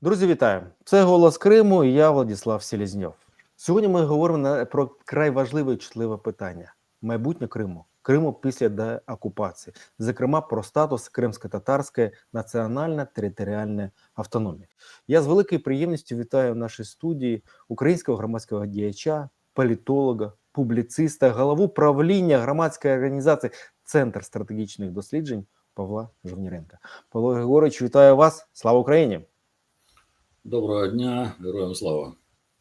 Друзі, вітаю! Це голос Криму і я Владислав Селізньов. Сьогодні ми говоримо про край важливе і чутливе питання: майбутнє Криму, Криму після деокупації, зокрема про статус кримсько-татарської національної територіальної автономії. Я з великою приємністю вітаю в нашій студії українського громадського діяча, політолога, публіциста, голову правління громадської організації Центр стратегічних досліджень Павла Жовніренка. Павло Григорович, вітаю вас! Слава Україні! Доброго дня, героям слава.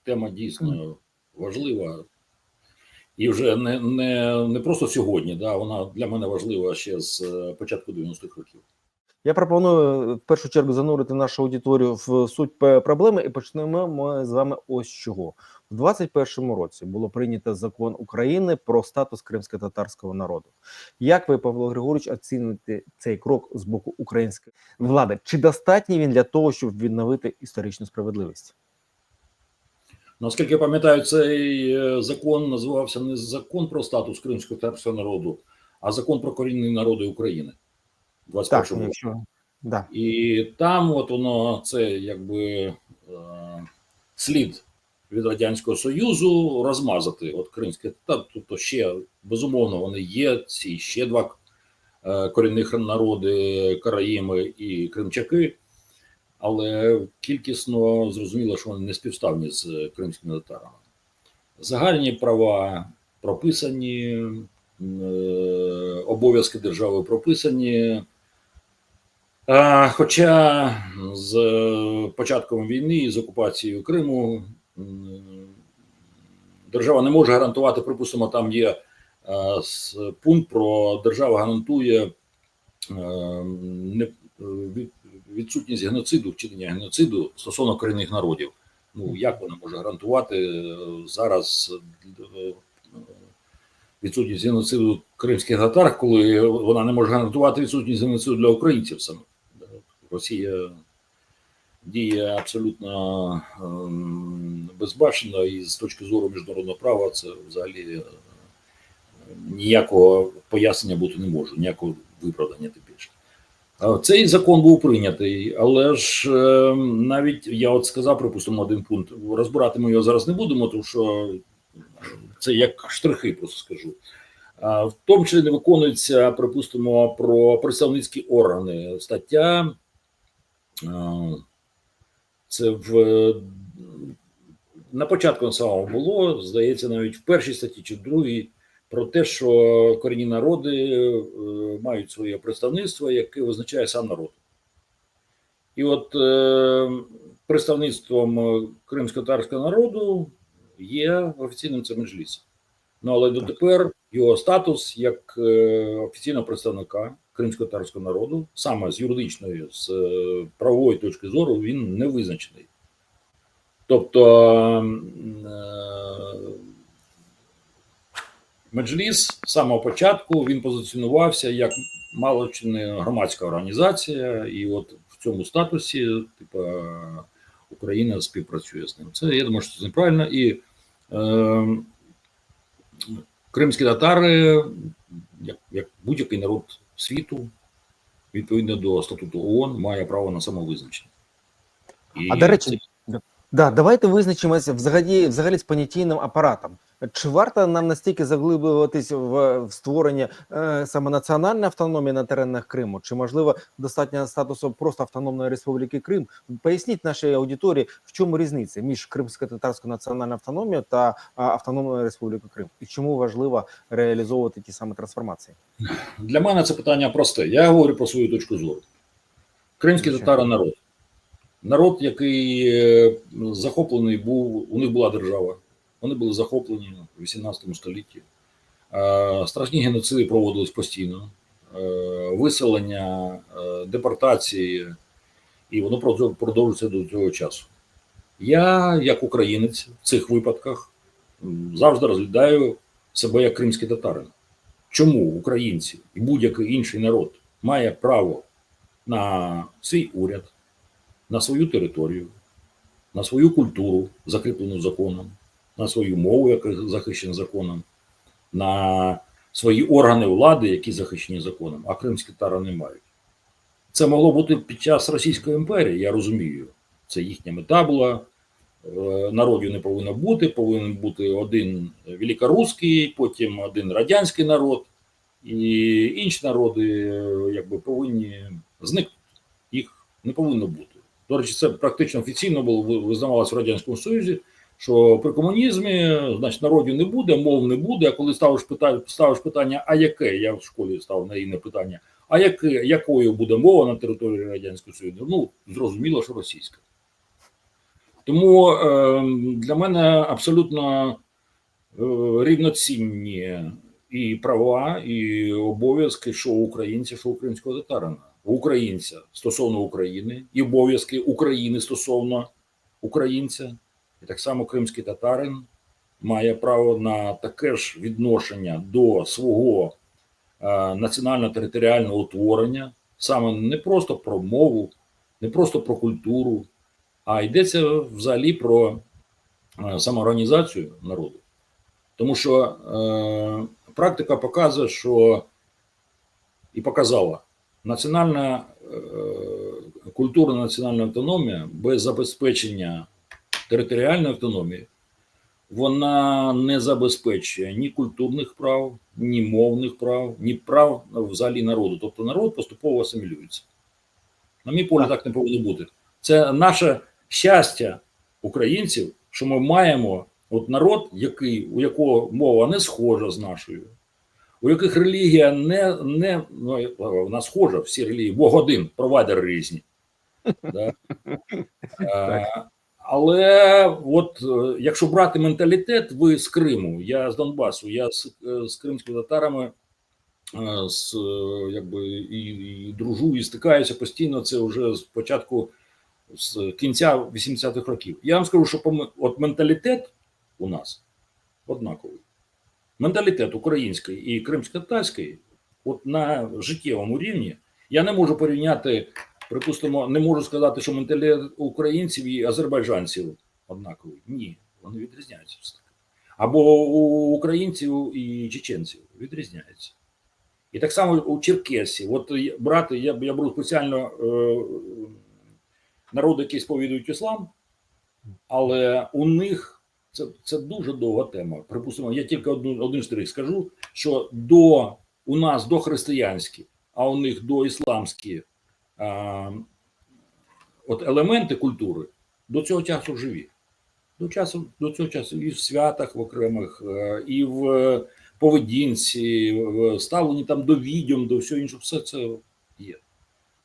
Тема дійсно важлива. І вже не не, не просто сьогодні, да, вона для мене важлива ще з е, початку 90-х років. Я пропоную в першу чергу занурити нашу аудиторію в суть проблеми і почнемо ми з вами ось чого. В 21-му році було прийнято закон України про статус кримсько-татарського народу. Як ви, Павло Григорович, оціните цей крок з боку української влади? Чи достатній він для того, щоб відновити історичну справедливість? Наскільки я пам'ятаю, цей е, закон називався не закон про статус кримського татарського народу, а закон про корінні народи України. в 21 Так, році. якщо да. І там, от воно це якби е, слід від Радянського Союзу розмазати. От кримське та тобто ще безумовно вони є. Ці ще два е, корінних народи Караїми і Кримчаки, але кількісно зрозуміло, що вони не співставні з кримськими татарами. Загальні права прописані, е, обов'язки держави прописані. Хоча з початком війни з окупацією Криму держава не може гарантувати, припустимо, там є е, пункт про держава гарантує е, від- відсутність геноциду, вчинення геноциду стосовно корінних народів. Ну як вона може гарантувати е, зараз е, відсутність геноциду кримських татар, коли вона не може гарантувати відсутність геноциду для українців самих? Росія діє абсолютно ем, безбашено, і з точки зору міжнародного права це взагалі е, ніякого пояснення бути не може, ніякого виправдання тим більше. Цей закон був прийнятий, але ж е, навіть я от сказав, припустимо, один пункт. Розбирати ми його зараз не будемо, тому що це як штрихи, просто скажу. В тому числі не виконується, припустимо, про представницькі органи. Стаття це в на початку самого було, здається, навіть в першій статті чи в другій, про те, що корінні народи е, мають своє представництво, яке визначає сам народ. І от е, представництвом кримсько-татарського народу є офіційним це меджліс. Ну але дотепер його статус як е, офіційного представника кримсько-татарського народу, саме з юридичної, з е, правової точки зору, він не визначений. Тобто е, Меджліс з самого початку він позиціонувався як мало чи не громадська організація, і от в цьому статусі, типу, Україна співпрацює з ним. Це я думаю, що це неправильно. І е, кримські татари, як, як будь-який народ світу, відповідно до статуту ООН, має право на самовизначення. І А до речі, це- Да, давайте визначимося взагалі, взагалі з понятійним апаратом. Чи варто нам настільки заглиблюватись в, в створення е, саме національної автономії на теренах Криму? Чи можливо достатньо статусу просто автономної республіки Крим? Поясніть нашій аудиторії, в чому різниця між кримсько-татарською національною автономією та автономною республікою Крим, і чому важливо реалізовувати ті самі трансформації? Для мене це питання просте. Я говорю про свою точку зору. Кримські Звичайно. татари народ. Народ, який е, захоплений був, у них була держава. Вони були захоплені в 18 столітті. Е, Страшні геноциди проводились постійно, Е, виселення, депортації, і воно продов- продовжується до цього часу. Я, як українець, в цих випадках завжди розглядаю себе як кримський татарин. Чому українці і будь-який інший народ має право на свій уряд, на свою територію, на свою культуру, закріплену законом, на свою мову, яка захищена законом, на свої органи влади, які захищені законом, а кримські татари не мають. Це могло бути під час Російської імперії, я розумію. Це їхня мета була. Е, Народів не повинно бути, повинен бути один великорусський, потім один радянський народ, і інші народи е, якби повинні зникнути. Їх не повинно бути. До речі, це практично офіційно було визнавалося в Радянському Союзі, що при комунізмі значить, народів не буде, мов не буде. А коли ставиш питання, ставиш питання, а яке? Я в школі став на інне питання, а яке, якою буде мова на території Радянського Союзу? Ну, зрозуміло, що російська. Тому е, для мене абсолютно е, рівноцінні і права, і обов'язки, що у українця, що українського татарина. Українця стосовно України, і обов'язки України стосовно українця. І так само кримський татарин має право на таке ж відношення до свого е, національно-територіального утворення, саме не просто про мову, не просто про культуру, а йдеться взагалі про е, самоорганізацію народу. Тому що е, практика показує, що і показала національна е, культурна національна автономія без забезпечення територіальної автономії, вона не забезпечує ні культурних прав, ні мовних прав, ні прав взагалі народу. Тобто народ поступово асимілюється. На мій погляд, так не повинно бути. Це наше щастя українців, що ми маємо от народ, який, у якого мова не схожа з нашою, у яких релігія не, не ну, вона схожа, всі релігії, Бог один, провайдери різні. Да? Е, Але от е, якщо брати менталітет, ви з Криму, я з Донбасу, я з, е, з кримськими татарами е, з, якби, і, і дружу, і стикаюся постійно. Це вже з початку з кінця 80-х років. Я вам скажу, що от менталітет у нас однаковий. Менталітет український і кримсько-татарський, от на життєвому рівні, я не можу порівняти, припустимо, не можу сказати, що менталітет українців і азербайджанців однаковий. Ні, вони відрізняються. Або у українців і чеченців відрізняються. І так само у черкесів. От брати, я, я беру спеціально е, народи, які сповідують іслам, але у них це, це дуже довга тема. Припустимо, я тільки одну, один штрих скажу, що до у нас до християнські, а у них до ісламські а, от елементи культури до цього часу живі. До часу до цього часу і в святах в окремих, е, і в е, поведінці, в ставленні там до відьом, до всього іншого, все це є.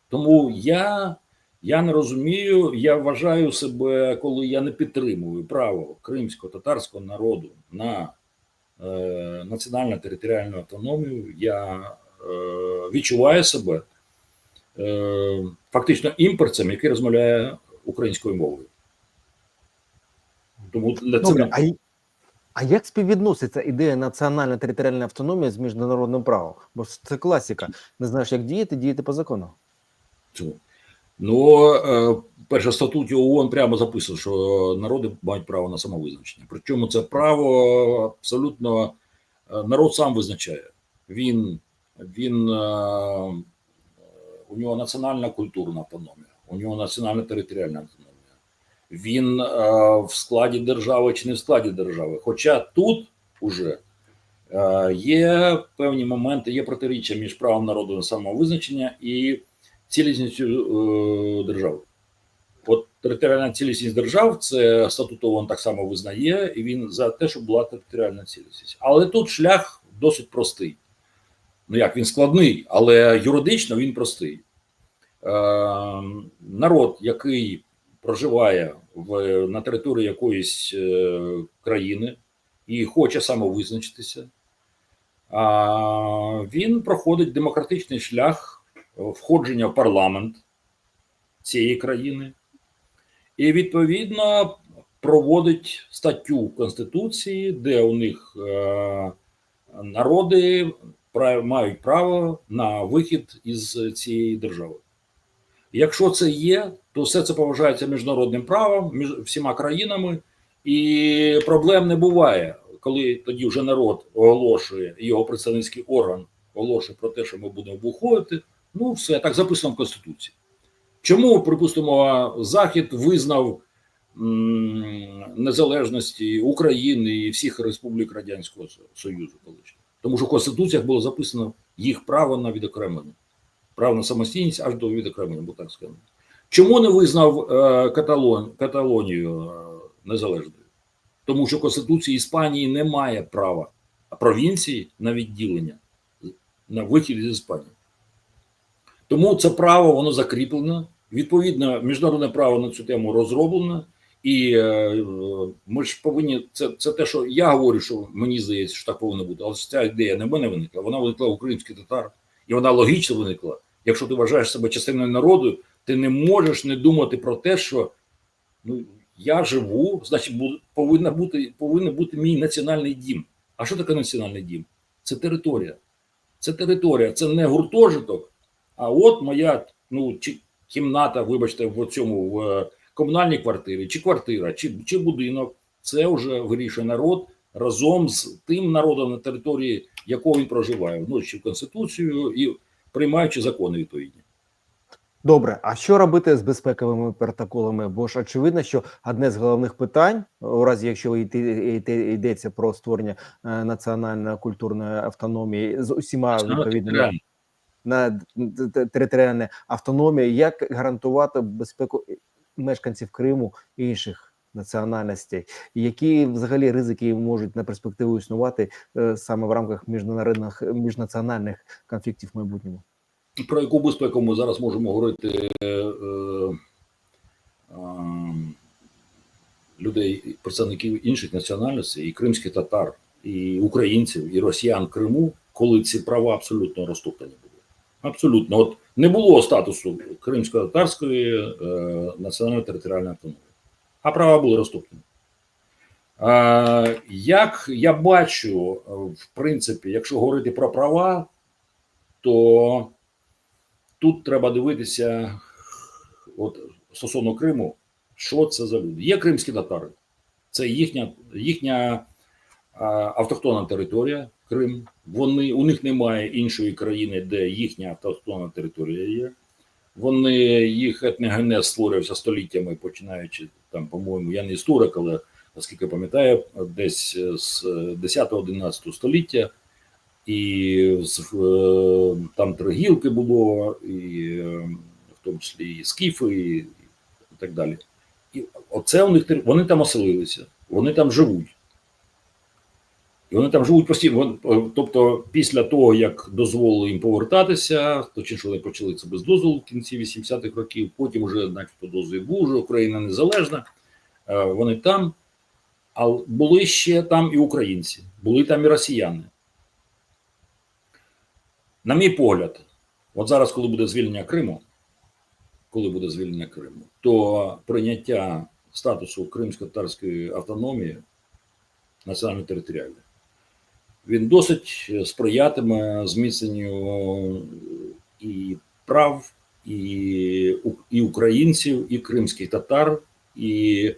Тому я, я не розумію, я вважаю себе, коли я не підтримую право кримського татарського народу на е, національну територіальну автономію, я е, відчуваю себе е, фактично імперцем, який розмовляє українською мовою. Тому для Добре, цього а, а як співвідноситься ідея національної територіальної автономії з міжнародним правом? Бо це класика. Не знаєш, як діяти, діяти по закону. цього. Ну, перше, в статуті ООН прямо записано, що народи мають право на самовизначення. Причому це право абсолютно е, народ сам визначає. Він, він е, у нього національна культурна автономія, у нього національна територіальна автономія. Він в складі держави чи не в складі держави. Хоча тут уже є певні моменти, є протиріччя між правом народу на самовизначення і цілісністю е, держави. От територіальна цілісність держав це статут ООН так само визнає, і він за те, щоб була територіальна цілісність. Але тут шлях досить простий. Ну як він складний, але юридично він простий. Е, народ, який проживає в, на території якоїсь е, країни і хоче самовизначитися, а, він проходить демократичний шлях входження в парламент цієї країни і відповідно проводить статтю в Конституції, де у них е, народи мають право на вихід із цієї держави. Якщо це є, то все це поважається міжнародним правом, між всіма країнами, і проблем не буває, коли тоді вже народ оголошує, його представницький орган оголошує про те, що ми будемо виходити. Ну, все так записано в Конституції. Чому, припустимо, Захід визнав незалежності України і всіх республік Радянського Союзу колишнього? Тому що в Конституціях було записано їх право на відокремлення, право на самостійність аж до відокремлення, бо так сказано. Чому не визнав е, Каталон, Каталонію е, незалежною? Тому що в Конституції Іспанії немає права провінції на відділення, на вихід з Іспанії. Тому це право воно закріплено. Відповідно, міжнародне право на цю тему розроблено, і е, е, ми ж повинні це, це те, що я говорю, що мені здається, що так повинно бути. Але ця ідея не в мене виникла. Вона виникла в українських татар, і вона логічно виникла. Якщо ти вважаєш себе частиною народу, ти не можеш не думати про те, що ну я живу, значить, повинна бути повинен бути мій національний дім. А що таке національний дім? Це територія. Це територія, це не гуртожиток, а от моя ну, чи кімната, вибачте, в цьому в е, комунальній квартирі, чи квартира, чи, чи будинок. Це вже вирішує народ разом з тим народом на території, якого він проживає, вносячи в конституцію і приймаючи закони відповідні. Добре, а що робити з безпековими протоколами? Бо ж очевидно, що одне з головних питань, у разі якщо йдеться про створення е, національної культурної автономії з усіма відповідними. На т- т- територіальної автономії, як гарантувати безпеку мешканців Криму і інших національностей, які взагалі ризики можуть на перспективу існувати е, саме в рамках міжнародних міжнаціональних конфліктів в майбутньому? Про яку безпеку ми зараз можемо говорити е, е, людей, представників інших національностей, і кримських татар, і українців, і росіян Криму, коли ці права абсолютно розтоптані були. Абсолютно, от не було статусу кримсько-татарської е, національної територіальної автономії, а права були розтоптані. Е, як я бачу, е, в принципі, якщо говорити про права, то тут треба дивитися, от стосовно Криму, що це за люди. Є кримські татари, це їхня, їхня а, автохтонна територія, Крим. Вони, у них немає іншої країни, де їхня автохтонна територія є. Вони, їх етногенез створювався століттями, починаючи там, по-моєму, я не історик, але наскільки пам'ятаю, десь з 10-11 століття і е, там тригілки було, і е, в тому числі і скіфи, і так далі. І оце у них вони там оселилися, вони там живуть. І вони там живуть постійно. Е, Тобто, після того, як дозволили їм повертатися, точніше, вони почали це без дозволу в кінці 80-х років, потім вже, начебто, дозвіл був, вже Україна незалежна. е, Вони там, а були ще там і українці, були там і росіяни. На мій погляд, от зараз, коли буде звільнення Криму, коли буде звільнення Криму, то прийняття статусу кримсько-татарської автономії національно територіальної, він досить сприятиме зміцненню і прав, і, і українців, і кримських татар, і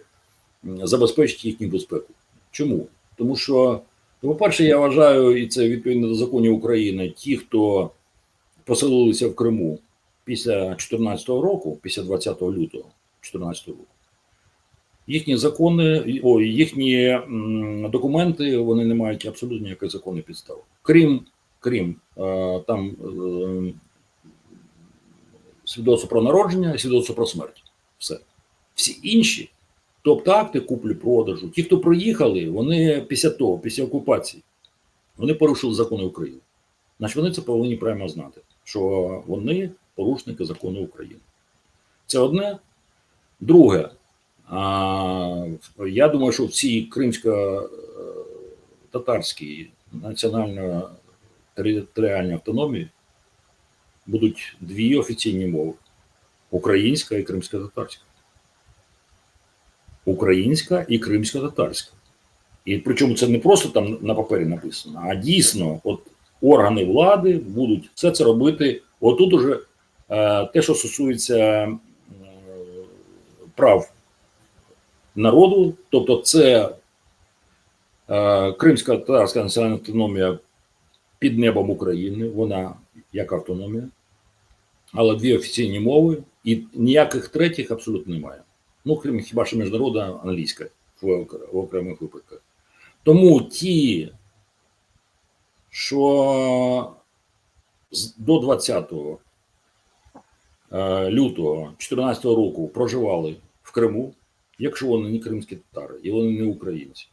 забезпечить їхню безпеку. Чому? Тому що Ну, по-перше, я вважаю, і це відповідно до законів України, ті, хто поселилися в Криму після 2014 року, після 20 лютого 2014 року, їхні закони, о, їхні документи вони не мають абсолютно ніякої законної підстави. Крім, крім е, там е, свідоцтво про народження свідоцтво про смерть. Все. Всі інші Тобто акти куплі-продажу. Ті, хто приїхали, вони після того, після окупації, вони порушили закони України. Значить, вони це повинні прямо знати, що вони порушники закону України. Це одне. Друге, я думаю, що в цій кримсько-татарській національно-територіальній автономії будуть дві офіційні мови: українська і кримсько-татарська українська і кримсько-татарська. І причому це не просто там на папері написано, а дійсно, от органи влади будуть все це робити. Отут уже е, те, що стосується е, прав народу, тобто це е, Кримська татарська національна автономія під небом України, вона як автономія, але дві офіційні мови І ніяких третіх абсолютно немає. Ну, крім хіба що міжнародна англійська в, окремих випадках. Тому ті, що до 20 е, лютого 2014 року проживали в Криму, якщо вони не кримські татари і вони не українці,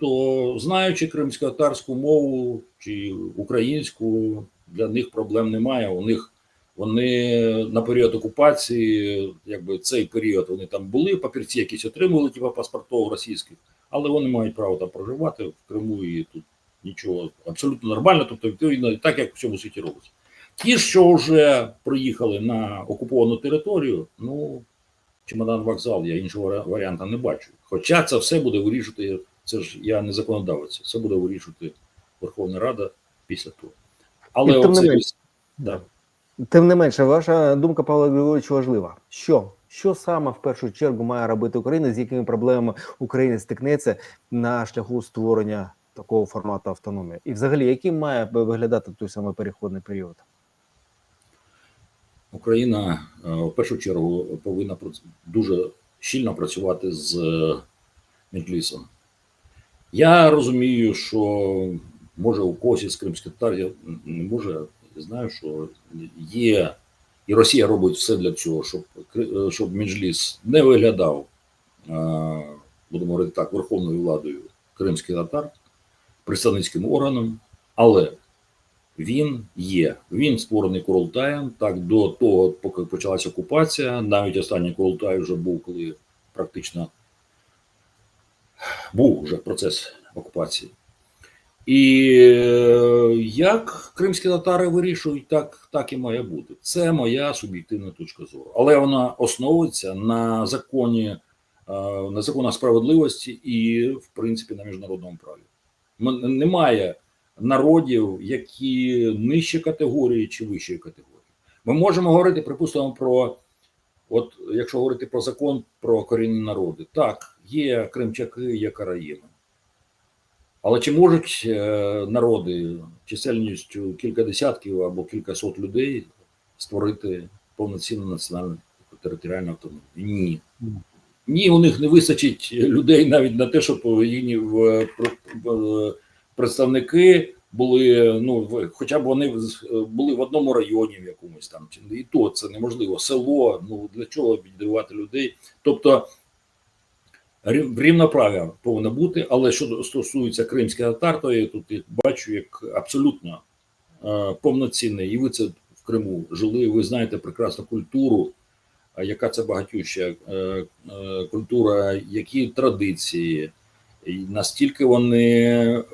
то знаючи кримсько-татарську мову чи українську, для них проблем немає. У них вони на період окупації, якби цей період вони там були, папірці якісь отримували, типу паспортів російських, але вони мають право там проживати в Криму і тут нічого абсолютно нормально, тобто відповідно так, як в всьому світі робиться. Ті, що вже приїхали на окуповану територію, ну чемодан вокзал, я іншого варі- варіанта не бачу. Хоча це все буде вирішувати, це ж я не законодавець, це буде вирішувати Верховна Рада після того. Але тим оце ось- да. Тим не менше, ваша думка, Павло Григорович, важлива. Що? Що саме в першу чергу має робити Україна, з якими проблемами Україна стикнеться на шляху створення такого формату автономії? І взагалі, яким має виглядати той самий переходний період? Україна е, в першу чергу повинна дуже щільно працювати з е, Меджлісом. Я розумію, що може у когось із кримських татарів не може, знаю, що є, і Росія робить все для цього, щоб, е, щоб Меджліс не виглядав, будемо говорити так, верховною владою кримських татар, представницьким органом, але він є. Він створений Курултаєм. Так до того, поки почалася окупація, навіть останній Курултай вже був, коли практично був вже процес окупації. І е, як кримські татари вирішують, так, так і має бути. Це моя суб'єктивна точка зору. Але вона основується на законі, е, на законах справедливості і, в принципі, на міжнародному праві. Немає народів, які нижчі категорії чи вищої категорії. Ми можемо говорити, припустимо, про от якщо говорити про закон про корінні народи, так, є кримчаки, є караїми. Але чи можуть е, народи чисельністю кілька десятків або кілька сот людей створити повноцінну національну територіальну автономію? Ні. Ні. У них не вистачить людей навіть на те, щоб їхні в- представники були, ну, хоча б вони були в одному районі в якомусь там, чи і то це неможливо. Село, ну для чого віддавати людей? Тобто рів- рівноправ'я повинно бути, але що стосується кримських татар, то я тут бачу як абсолютно е, повноцінний. І ви це в Криму жили. Ви знаєте прекрасну культуру, яка це багатюща е, е, культура, які традиції, і настільки вони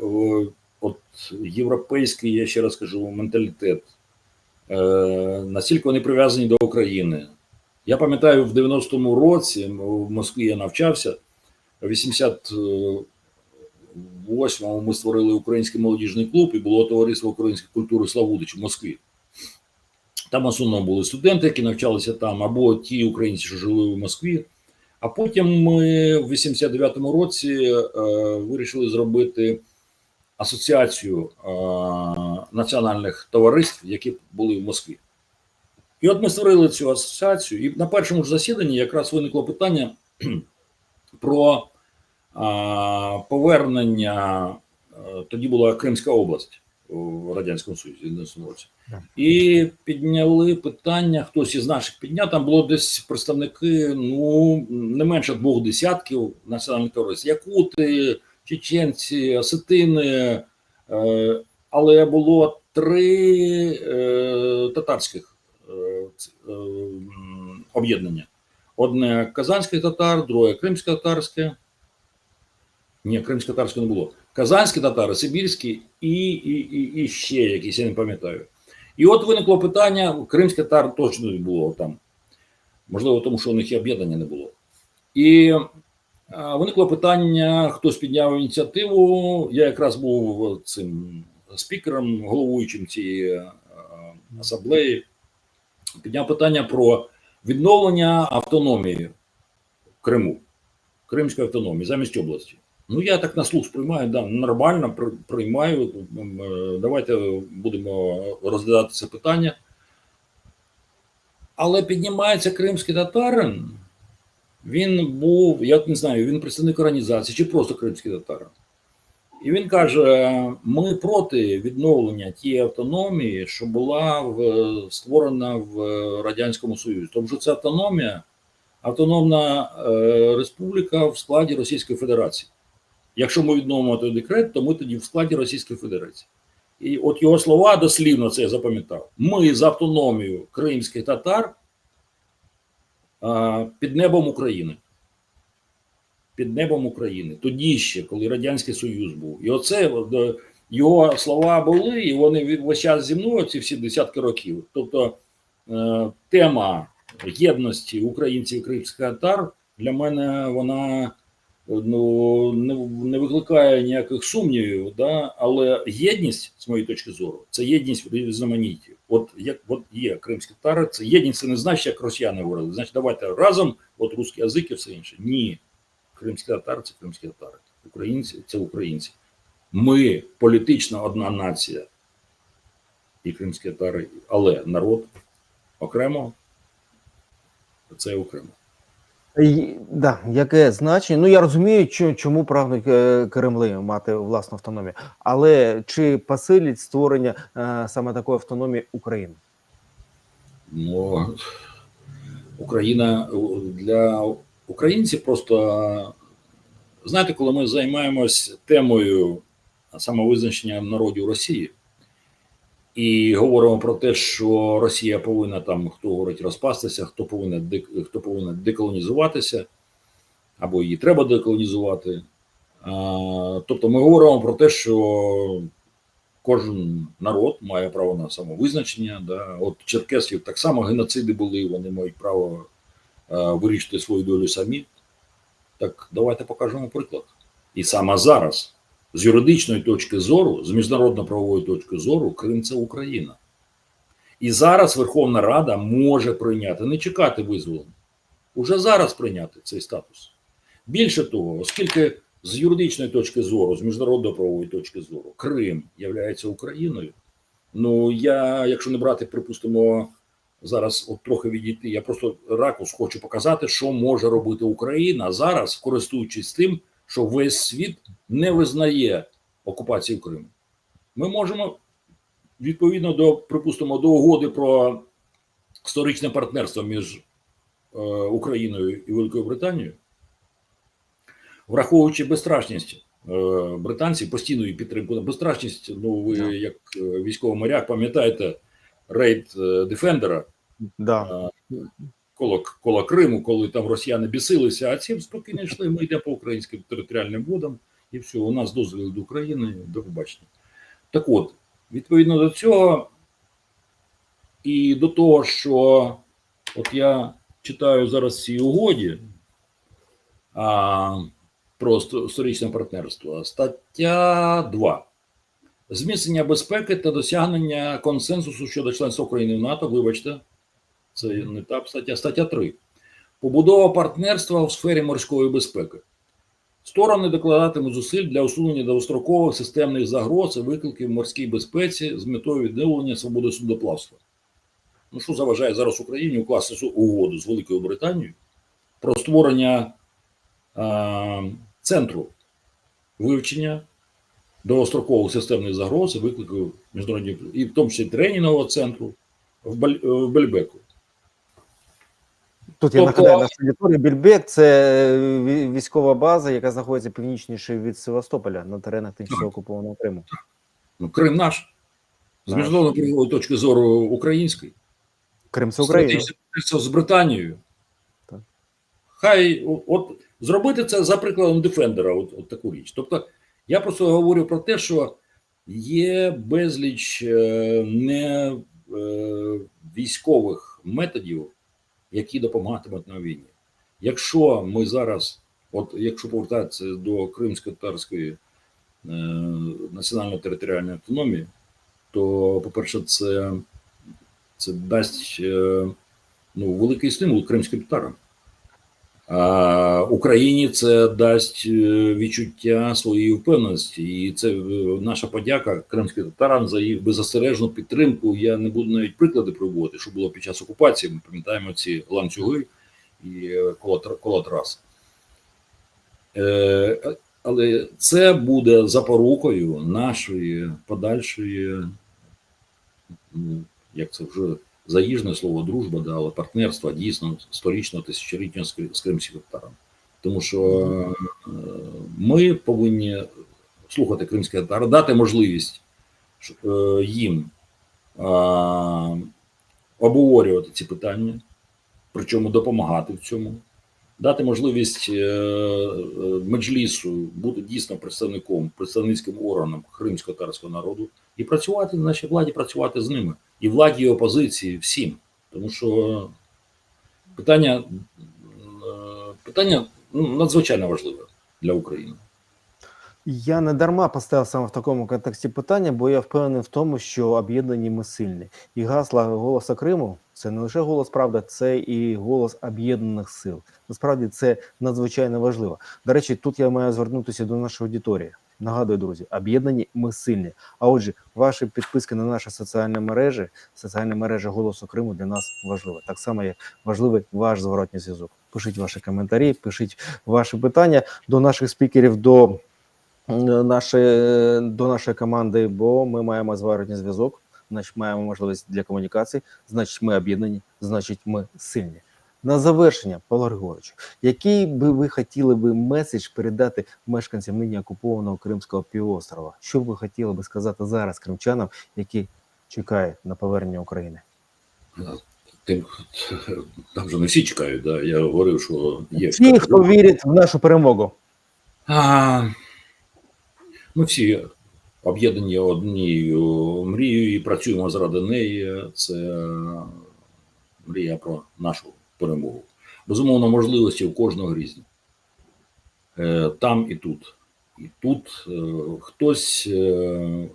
от європейський, я ще раз кажу, менталітет, е, настільки вони прив'язані до України. Я пам'ятаю, в 90-му році в Москві я навчався. В 88-му ми створили український молодіжний клуб і було товариство української культури Славутич в Москві. Там в основному були студенти, які навчалися там, або ті українці, що жили в Москві. А потім ми в 89-му році е, вирішили зробити асоціацію е, національних товариств, які були в Москві. І от ми створили цю асоціацію, і на першому ж засіданні якраз виникло питання про а, повернення. е, Тоді була Кримська область у Радянському Союзі в 90 році. Так. І підняли питання, хтось із наших підняв, там було десь представники, ну, не менше двох десятків національних товариств. Якути, чеченці, осетини, е, але було три е, татарських е, об'єднання. Одне казанських татар, друге кримсько-татарське. Ні, кримсько-татарське не було. Казанські татари, сибірські і, і, і, і ще якісь, я не пам'ятаю. І от виникло питання: кримське татар точно не було там. Можливо, тому що у них і об'єднання не було. І виникло питання, хтось підняв ініціативу. Я якраз був цим спікером, головуючим цієї асамблеї. Підняв питання про відновлення автономії Криму, Кримської автономії замість області. Ну, я так на слух сприймаю, да, нормально приймаю. Е, Давайте будемо розглядати це питання. Але піднімається кримський татарин. Він був, я не знаю, він представник організації чи просто кримський татарин. І він каже: ми проти відновлення тієї автономії, що була в, створена в Радянському Союзі. Тому що це автономія, автономна е, республіка в складі Російської Федерації. Якщо ми відновимо той декрет, то ми тоді в складі Російської Федерації. І от його слова дослівно це я запам'ятав. Ми з автономією кримських татар під небом України. Під небом України. Тоді ще, коли Радянський Союз був. І оце е, його слова були, і вони весь час зі мною ці всі десятки років. Тобто е, тема єдності українців кримських татар для мене вона ну, не, не викликає ніяких сумнівів, да? але єдність, з моєї точки зору, це єдність в різноманітті. От як от є кримські татари, це єдність, це не значить, як росіяни говорили. Значить, давайте разом, от русський язик і все інше. Ні. Кримські татари це кримські татари. Українці це українці. Ми політично одна нація і кримські татари, але народ окремо це окремо. Да, яке значення? Ну я розумію, чому прагнуть е, Кремли мати власну автономію, але чи посилить створення е, саме такої автономії України? Ну, Україна для українців просто знаєте, коли ми займаємось темою самовизначення народів Росії і говоримо про те, що Росія повинна там, хто говорить, розпастися, хто повинен хто повинен деколонізуватися, або її треба деколонізувати. А, тобто ми говоримо про те, що кожен народ має право на самовизначення. Да? От черкесів так само геноциди були, вони мають право е, вирішити свою долю самі. Так давайте покажемо приклад. І саме зараз, з юридичної точки зору, з міжнародно-правової точки зору, Крим це Україна. І зараз Верховна Рада може прийняти, не чекати визволення, уже зараз прийняти цей статус. Більше того, оскільки з юридичної точки зору, з міжнародно-правової точки зору, Крим є Україною. Ну я, якщо не брати, припустимо, зараз от трохи відійти, я просто ракурс хочу показати, що може робити Україна зараз, користуючись тим, що весь світ не визнає окупацію Криму. Ми можемо відповідно до, припустимо, до угоди про історичне партнерство між е, Україною і Великою Британією враховуючи безстрашність е, британців, постійну її підтримку. Безстрашність, ну ви Да. як е, військовий моряк пам'ятаєте рейд е, Дефендера Да. Коло, коло Криму, коли там росіяни бісилися, а ці спокійно йшли. Ми йдемо по українським територіальним водам, і все, у нас дозвіл до України, до побачення. Так от, відповідно до цього, і до того, що от я читаю зараз ці угоді а, про ст- історичне партнерство. Стаття 2. Зміцнення безпеки та досягнення консенсусу щодо членства України в НАТО. Вибачте, це не та стаття. Стаття 3. Побудова партнерства у сфері морської безпеки. Сторони докладатимуть зусиль для усунення довгострокових системних загроз і викликів морській безпеці з метою відновлення свободи судоплавства. Ну, що заважає зараз Україні укласти угоду з Великою Британією про створення а, центру вивчення довгострокових системних загроз і викликів міжнародних, і в тому числі тренінгового центру в Бельбеку. Тут я Тобто- нагадаю, на санаторій Більбек це е, військова база, яка знаходиться північніше від Севастополя на теренах тимчасово окупованого Криму. Ну, Крим наш. З Наш. міжнародно-правової точки зору український. Крим це Україна. З Британією. Так. Хай от зробити це за прикладом Дефендера, от, от таку річ. Тобто, я просто говорю про те, що є безліч е, не е, військових методів, які допомагатимуть на війні. Якщо ми зараз, от якщо повертатися до кримсько-татарської е, національно-територіальної автономії, то, по-перше, це, це дасть е, ну, великий стимул кримським татарам. Україні це дасть е, відчуття своєї впевненості, і це е, наша подяка кримським татарам за їх беззастережну підтримку. Я не буду навіть приклади приводити, що було під час окупації. Ми пам'ятаємо ці ланцюги і е, коло, трас. Але це буде запорукою нашої подальшої, ну, як це вже заїжне слово дружба, да, але партнерства дійсно сторічного тисячолітнього з кримським татаром. Тому що е, ми повинні слухати кримських татар, дати можливість е, їм е, обговорювати ці питання, причому допомагати в цьому, дати можливість меджлісу бути дійсно представником, представницьким органом кримсько-татарського народу і працювати в нашій владі, працювати з ними і владі, і опозиції всім. Тому що питання, е, питання ну, надзвичайно важливе для України. Я не дарма поставив саме в такому контексті питання, бо я впевнений в тому, що об'єднані ми сильні. І гасла голоса Криму це не лише голос правда, це і голос об'єднаних сил. Насправді це надзвичайно важливо. До речі, тут я маю звернутися до нашої аудиторії. Нагадую, друзі, об'єднані ми сильні. А отже, ваші підписки на наші соціальні мережі, соціальні мережі голосу Криму для нас важливі. Так само, як важливий ваш зворотній зв'язок. Пишіть ваші коментарі, пишіть ваші питання до наших спікерів, до нашої, до нашої команди, бо ми маємо зворотній зв'язок, значить маємо можливість для комунікації, значить ми об'єднані, значить ми сильні. На завершення, Павло Григорович, який би ви хотіли би меседж передати мешканцям нині окупованого Кримського півострова? Що б ви хотіли би сказати зараз кримчанам, які чекають на повернення України? Тим, там вже не всі чекають, да? я говорив, що є. Ті, хто вірить в нашу перемогу. А, Ми всі об'єднані однією мрією і працюємо заради неї. Це мрія про нашу перемогу. Безумовно, можливості у кожного різні. Е, Там і тут. І тут е, хтось е,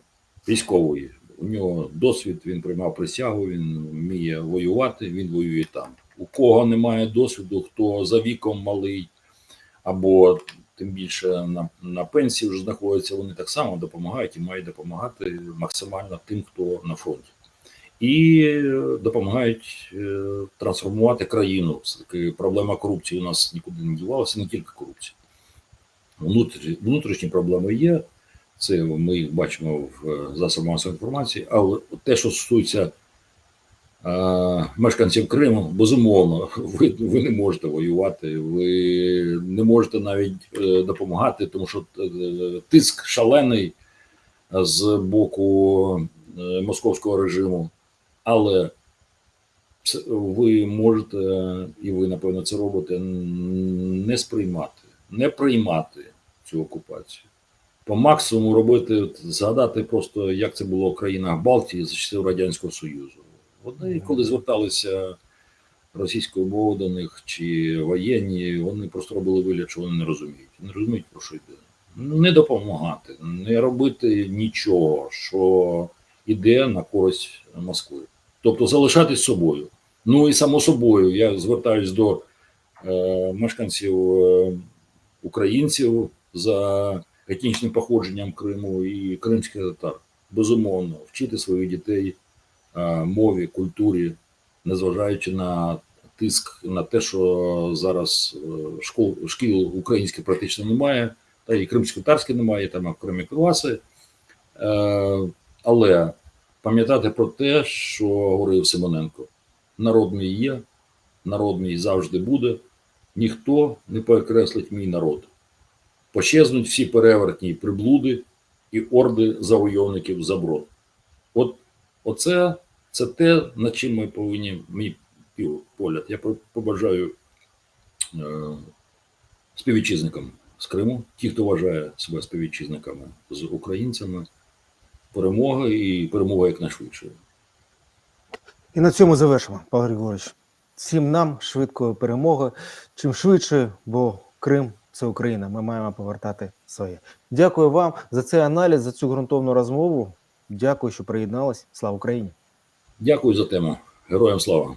військовий, у нього досвід, він приймав присягу, він вміє воювати, він воює там. У кого немає досвіду, хто за віком малий, або тим більше на, на пенсії вже знаходяться, вони так само допомагають і мають допомагати максимально тим, хто на фронті. І е, допомагають е, трансформувати країну. Все-таки проблема корупції у нас нікуди не дівалася, не тільки корупція. Внутрішні, проблеми є. Це ми їх бачимо в е, засобах масової інформації, але те, що стосується мешканців Криму, безумовно, ви, ви не можете воювати, ви не можете навіть допомагати, тому що тиск шалений з боку московського режиму. Але ви можете, і ви напевно це робите, не сприймати, не приймати цю окупацію. По максимуму робити, згадати просто, як це було в країнах Балтії за часів Радянського Союзу. Вони, коли зверталися російською до них чи воєнні, вони просто робили вигляд, що вони не розуміють. Не розуміють, про що йде. Не допомагати, не робити нічого, що йде на користь Москви. Тобто залишатись собою. Ну і само собою, я звертаюсь до е, мешканців е, українців за етнічним походженням Криму і кримських татар. Безумовно, вчити своїх дітей е, мові, культурі, незважаючи на тиск на те, що зараз е, школ, шкіл українських практично немає, та і кримсько-татарських немає, там окремі класи. Е, але пам'ятати про те, що говорив Симоненко: народ мій є, народ мій завжди буде, ніхто не перекреслить мій народ. Пощезнуть всі перевертні приблуди і орди завойовників заброд. От оце це те, над чим ми повинні, мій погляд. Я побажаю е, співвітчизникам з Криму, ті, хто вважає себе співвітчизниками з українцями, перемоги і перемога якнайшвидше. І на цьому завершимо, Павло Григорович. Всім нам швидкої перемоги. Чим швидше, бо Крим це Україна. Ми маємо повертати своє. Дякую вам за цей аналіз, за цю ґрунтовну розмову. Дякую, що приєднались. Слава Україні! Дякую за тему. Героям слава!